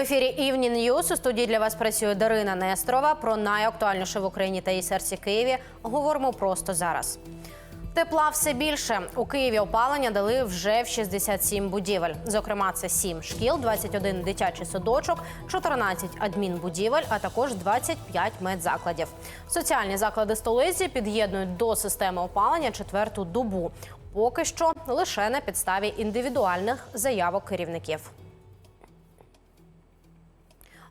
Ефірі Evening News у студії для вас працює Дарина Несторова. Про найактуальніше в Україні та її серці Києві говоримо просто зараз. Тепла все більше. У Києві опалення дали вже в 67 будівель. Зокрема, це 7 шкіл, 21 дитячий садочок, 14 адмінбудівель, а також 25 медзакладів. Соціальні заклади столиці під'єднують до системи опалення четверту добу. Поки що лише на підставі індивідуальних заявок керівників.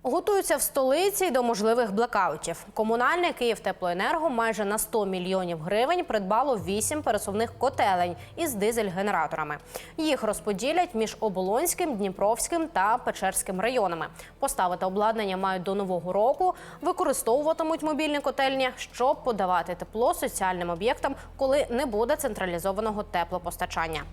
Готуються в столиці до можливих блекаутів. Комунальне Київтеплоенерго майже на 100 мільйонів гривень придбало 8 пересувних котелень із дизель-генераторами. Їх розподілять між Оболонським, Дніпровським та Печерським районами. Поставити обладнання мають до нового року. Використовуватимуть мобільні котельні, щоб подавати тепло соціальним об'єктам, коли не буде централізованого теплопостачання.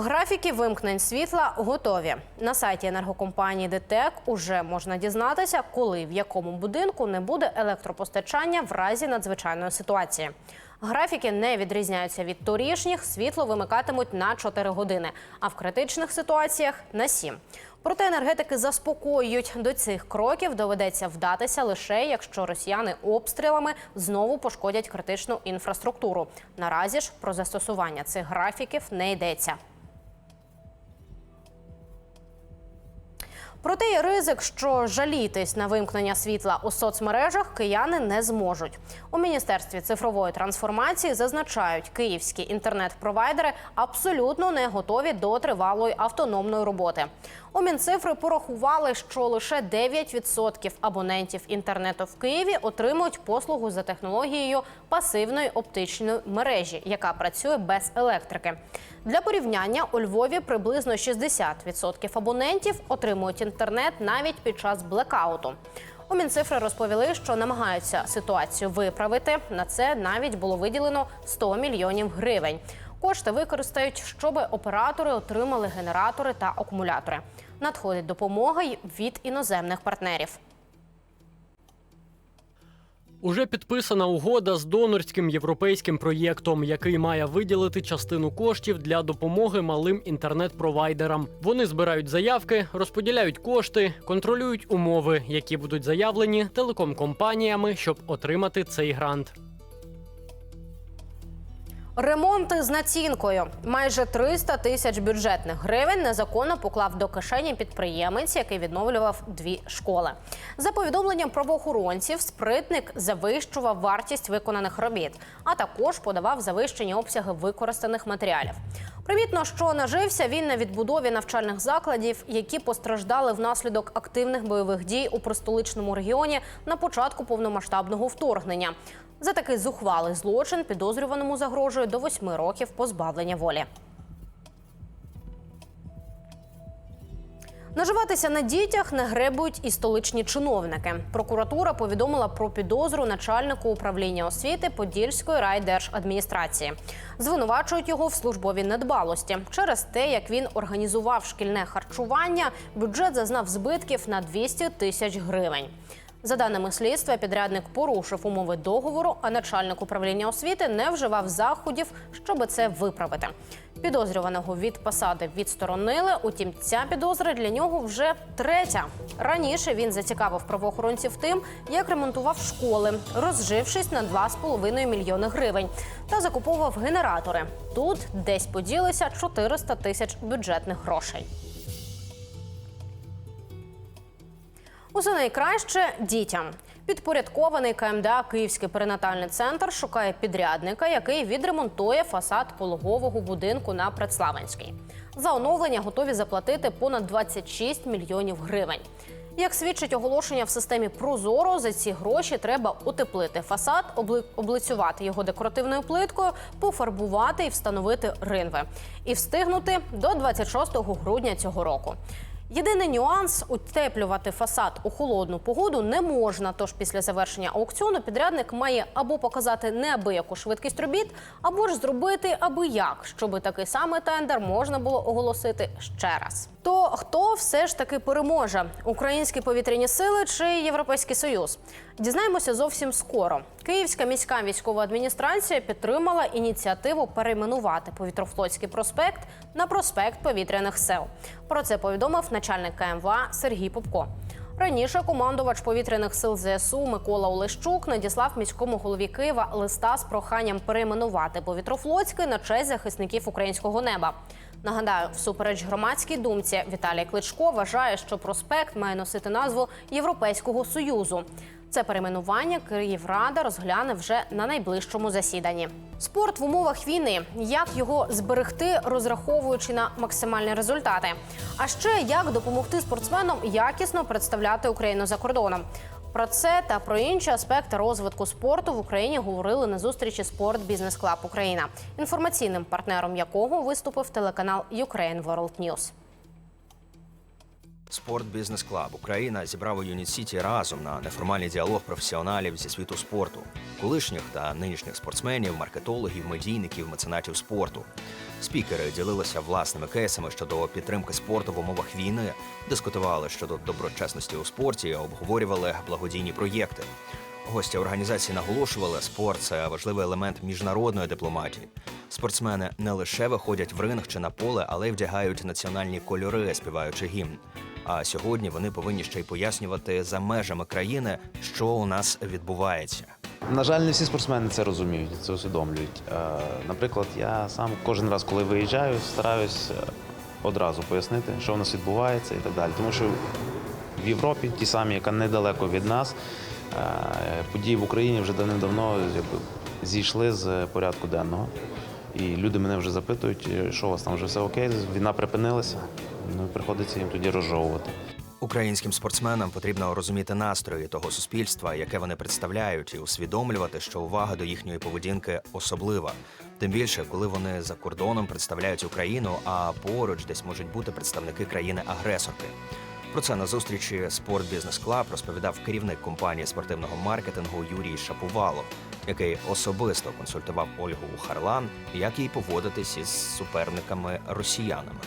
Графіки вимкнень світла готові. На сайті енергокомпанії ДТЕК уже можна дізнатися, коли в якому будинку не буде електропостачання в разі надзвичайної ситуації. Графіки не відрізняються від торішніх. Світло вимикатимуть на 4 години, а в критичних ситуаціях на 7. Проте енергетики заспокоюють, до цих кроків доведеться вдатися лише якщо росіяни обстрілами знову пошкодять критичну інфраструктуру. Наразі ж про застосування цих графіків не йдеться. Проте є ризик, що жалітись на вимкнення світла у соцмережах кияни не зможуть. У міністерстві цифрової трансформації зазначають, київські інтернет-провайдери абсолютно не готові до тривалої автономної роботи. У Мінцифри порахували, що лише 9% абонентів інтернету в Києві отримують послугу за технологією пасивної оптичної мережі, яка працює без електрики. Для порівняння у Львові приблизно 60% абонентів отримують інтернет навіть під час блекауту. У Мінцифри розповіли, що намагаються ситуацію виправити. На це навіть було виділено 100 мільйонів гривень. Кошти використають, щоб оператори отримали генератори та акумулятори. Надходить допомога від іноземних партнерів. Уже підписана угода з донорським європейським проєктом, який має виділити частину коштів для допомоги малим інтернет-провайдерам. Вони збирають заявки, розподіляють кошти, контролюють умови, які будуть заявлені телеком-компаніями, щоб отримати цей грант. Ремонти з націнкою. Майже 300 тисяч бюджетних гривень незаконно поклав до кишені підприємець, який відновлював дві школи. За повідомленням правоохоронців, спритник завищував вартість виконаних робіт, а також подавав завищені обсяги використаних матеріалів. Примітно, що нажився він на відбудові навчальних закладів, які постраждали внаслідок активних бойових дій у простоличному регіоні на початку повномасштабного вторгнення. За такий зухвалий злочин підозрюваному загрожує до восьми років позбавлення волі. Наживатися на дітях не гребують і столичні чиновники. Прокуратура повідомила про підозру начальнику управління освіти Подільської райдержадміністрації. Звинувачують його в службовій недбалості через те, як він організував шкільне харчування. Бюджет зазнав збитків на 200 тисяч гривень. За даними слідства, підрядник порушив умови договору, а начальник управління освіти не вживав заходів, щоб це виправити. Підозрюваного від посади відсторонили. Утім, ця підозра для нього вже третя. Раніше він зацікавив правоохоронців тим, як ремонтував школи, розжившись на 2,5 мільйони гривень, та закуповував генератори. Тут десь поділися 400 тисяч бюджетних грошей. Усе найкраще дітям. Підпорядкований КМДА Київський перинатальний центр шукає підрядника, який відремонтує фасад пологового будинку на Предславенській. За оновлення готові заплатити понад 26 мільйонів гривень. Як свідчить оголошення в системі Прозоро, за ці гроші треба утеплити фасад, обли- облицювати його декоративною плиткою, пофарбувати і встановити ринви. І встигнути до 26 грудня цього року. Єдиний нюанс утеплювати фасад у холодну погоду не можна. Тож після завершення аукціону підрядник має або показати неабияку швидкість робіт, або ж зробити аби як, щоб такий самий тендер можна було оголосити ще раз. То хто все ж таки переможе? Українські повітряні сили чи Європейський Союз? Дізнаємося зовсім скоро. Київська міська військова адміністрація підтримала ініціативу перейменувати повітрофлотський проспект на проспект повітряних сил. Про це повідомив начальник КМВА Сергій Попко. Раніше командувач повітряних сил ЗСУ Микола Олещук надіслав міському голові Києва листа з проханням перейменувати повітрофлотський на честь захисників українського неба. Нагадаю, всупереч громадській думці Віталій Кличко вважає, що проспект має носити назву Європейського союзу. Це перейменування Київрада розгляне вже на найближчому засіданні. Спорт в умовах війни. Як його зберегти, розраховуючи на максимальні результати? А ще як допомогти спортсменам якісно представляти Україну за кордоном. Про це та про інші аспекти розвитку спорту в Україні говорили на зустрічі Спорт Бізнес Клаб Україна, інформаційним партнером якого виступив телеканал Ukraine World News. Спорт Бізнес Клаб Україна зібрав у Юніт Сіті разом на неформальний діалог професіоналів зі світу спорту, колишніх та нинішніх спортсменів, маркетологів, медійників, меценатів спорту. Спікери ділилися власними кейсами щодо підтримки спорту в умовах війни, дискутували щодо доброчесності у спорті, обговорювали благодійні проєкти. Гості організації наголошували, спорт це важливий елемент міжнародної дипломатії. Спортсмени не лише виходять в ринг чи на поле, але й вдягають національні кольори, співаючи гімн. А сьогодні вони повинні ще й пояснювати за межами країни, що у нас відбувається. На жаль, не всі спортсмени це розуміють, це усвідомлюють. Е, Наприклад, я сам кожен раз, коли виїжджаю, стараюсь е, одразу пояснити, що в нас відбувається і так далі. Тому що в Європі, ті самі, яка недалеко від нас, е, події в Україні вже давним-давно зійшли з порядку денного. І люди мене вже запитують, що у вас там вже все окей, війна припинилася. Ну, приходиться їм тоді розжовувати. Українським спортсменам потрібно розуміти настрої того суспільства, яке вони представляють, і усвідомлювати, що увага до їхньої поведінки особлива. Тим більше, коли вони за кордоном представляють Україну, а поруч десь можуть бути представники країни-агресорки. Про це на зустрічі Спорт Бізнес Клаб розповідав керівник компанії спортивного маркетингу Юрій Шапувало, який особисто консультував Ольгу Харлан, як їй поводитись із суперниками росіянами.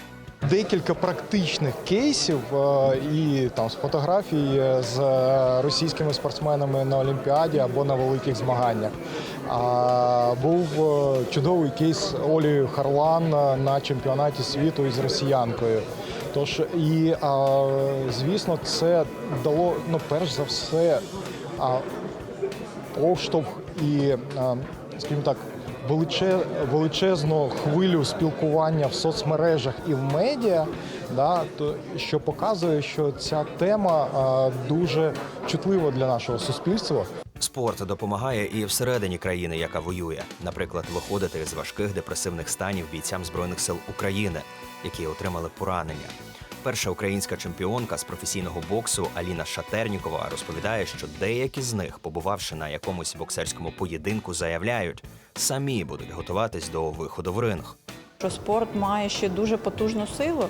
Декілька практичних кейсів е, і там з фотографій е, з е, російськими спортсменами на Олімпіаді або на великих змаганнях. Був чудовий кейс Олі Харлан на чемпіонаті світу із росіянкою. Тож і звісно, це дало ну, перш за все поштовх і, скажімо так, величезну хвилю спілкування в соцмережах і в медіа, да, то, що показує, що ця тема дуже чутлива для нашого суспільства. Спорт допомагає і всередині країни, яка воює, наприклад, виходити з важких депресивних станів бійцям збройних сил України, які отримали поранення. Перша українська чемпіонка з професійного боксу Аліна Шатернікова розповідає, що деякі з них, побувавши на якомусь боксерському поєдинку, заявляють, самі будуть готуватись до виходу в ринг. Що спорт має ще дуже потужну силу,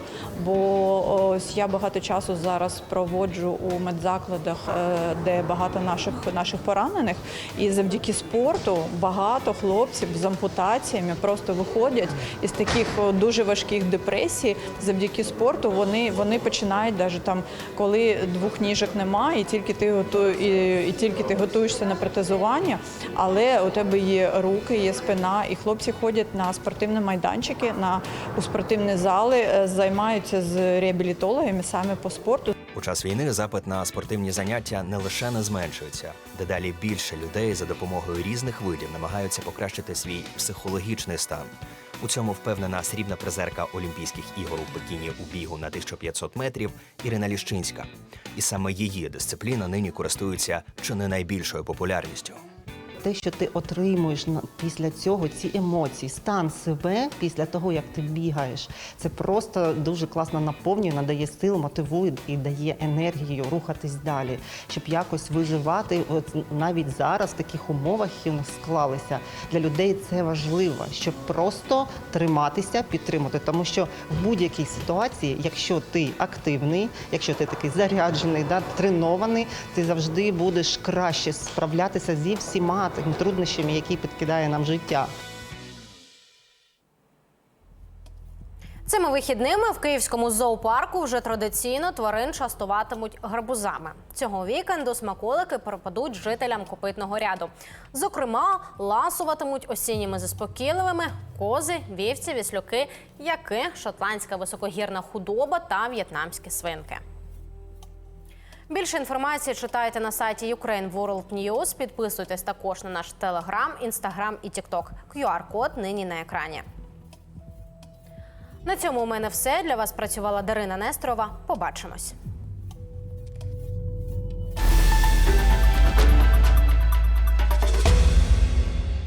бо ось я багато часу зараз проводжу у медзакладах, е, де багато наших наших поранених, і завдяки спорту багато хлопців з ампутаціями просто виходять із таких дуже важких депресій. Завдяки спорту вони, вони починають навіть там, коли двох ніжок немає, і тільки ти готу, і, і тільки ти готуєшся на протезування, але у тебе є руки, є спина, і хлопці ходять на спортивні майданчики, на у спортивні зали, е, займаються з реабілітологами саме по спорту. У час війни запит на спортивні заняття не лише не зменшується, дедалі більше людей за допомогою різних видів намагаються покращити свій психологічний стан. У цьому впевнена срібна призерка Олімпійських ігор у Пекіні у бігу на 1500 метрів Ірина Ліщинська. І саме її дисципліна нині користується чи не найбільшою популярністю. Те, що ти отримуєш після цього, ці емоції, стан себе після того, як ти бігаєш, це просто дуже класно наповнює, надає сил, мотивує і дає енергію рухатись далі, щоб якось виживати. От навіть зараз в таких умовах, які склалися, для людей це важливо, щоб просто триматися, підтримати. Тому що в будь-якій ситуації, якщо ти активний, якщо ти такий заряджений, да, тренований, ти завжди будеш краще справлятися зі всіма тими труднощами, які підкидає нам життя. Цими вихідними в київському зоопарку вже традиційно тварин частуватимуть гарбузами. Цього вікенду смаколики пропадуть жителям копитного ряду. Зокрема, ласуватимуть осінніми заспокійливими кози, вівці, віслюки, яки, шотландська високогірна худоба та в'єтнамські свинки. Більше інформації читайте на сайті Ukraine World News. Підписуйтесь також на наш телеграм, інстаграм і тікток. QR-код нині на екрані. На цьому у мене все. Для вас працювала Дарина Нестрова. Побачимось.